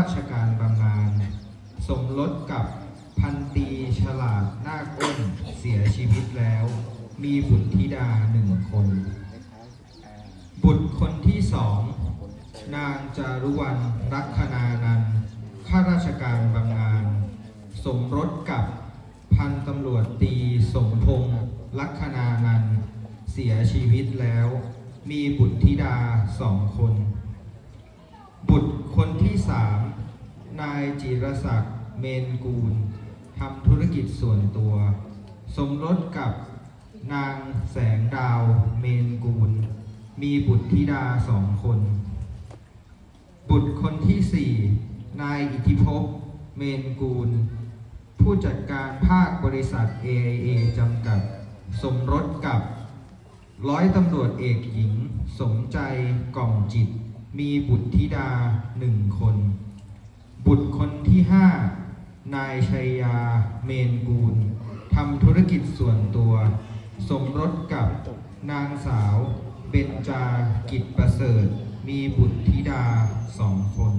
ราชการบำนาญสมรสกับพันตีฉลาดนาคอ้นเสียชีวิตแล้ว มีบุตรธิดาหนึ่งคน บุตรคนที่สองนางจารุวรรณรักคณานันข้าราชการบำนาญสมรสกับพันตำรวจตีสมพงษ์ลักคณานันเสียชีวิตแล้ว มีบุตรธิดาสองคน บุตรคนที่สาม นายจิรศักดิ์เมนกูลทำธุรกิจส่วนตัว สมรสกับนางแสงดาวเมนกูล มีบุตรธิดาสองคน บุตรคนที่สี่นายอิทธิภพเมนกูล ผู้จัดการภาคบริษัท AIA จำกัด สมรสกับร้อยตำรวจเอกหญิง สมใจกล่อมจิต มีบุตรธิดาหนึ่งคน 5นายชัยยาเมนกูลทำธุรกิจส่วนตัว สมรสกับนางสาว เบญจากิจประเสริฐ มีบุตรธิดาสองคน